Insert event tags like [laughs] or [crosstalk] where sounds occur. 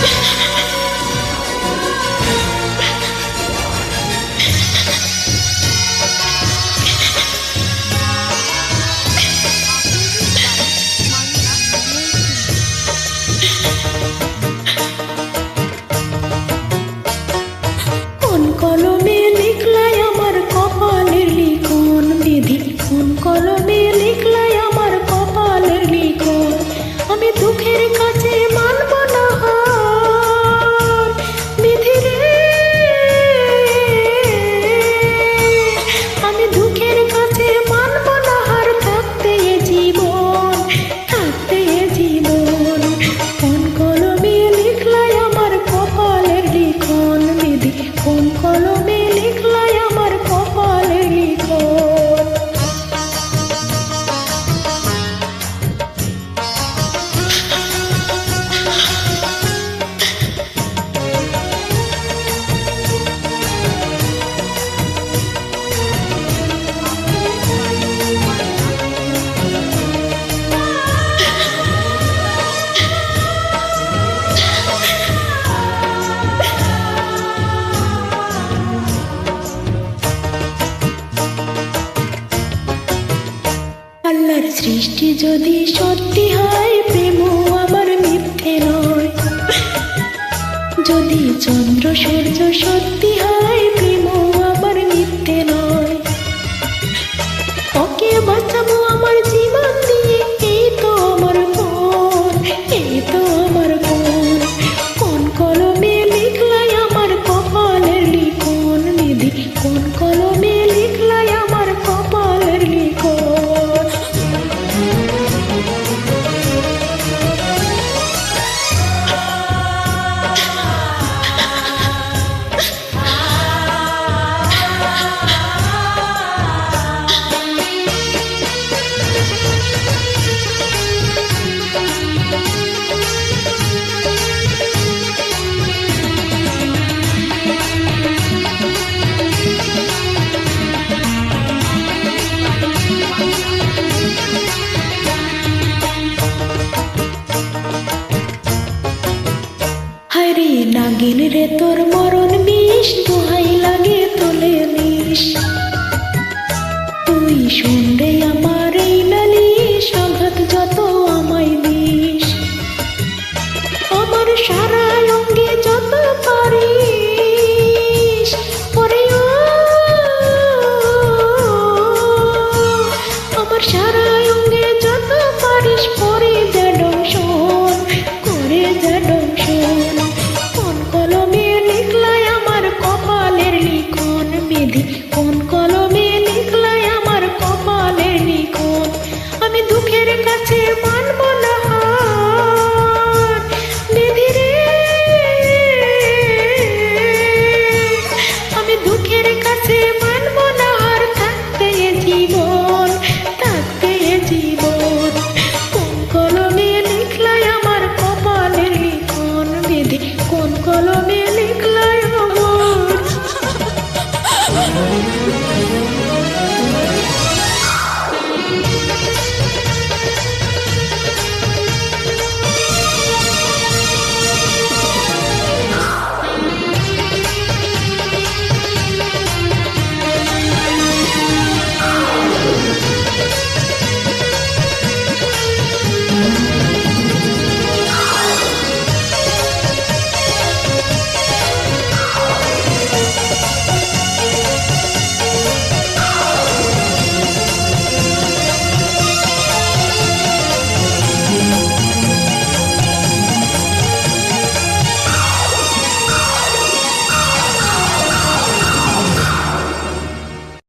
啊 [laughs] আল্লাহর সৃষ্টি যদি সত্যি হয় প্রেম আমার মিথ্যে নয়। যদি চন্দ্র সূর্য সত্যি রে না রে তোর মরণ বিষ দোহাই লাগে তোলে নিস তুই শুন রে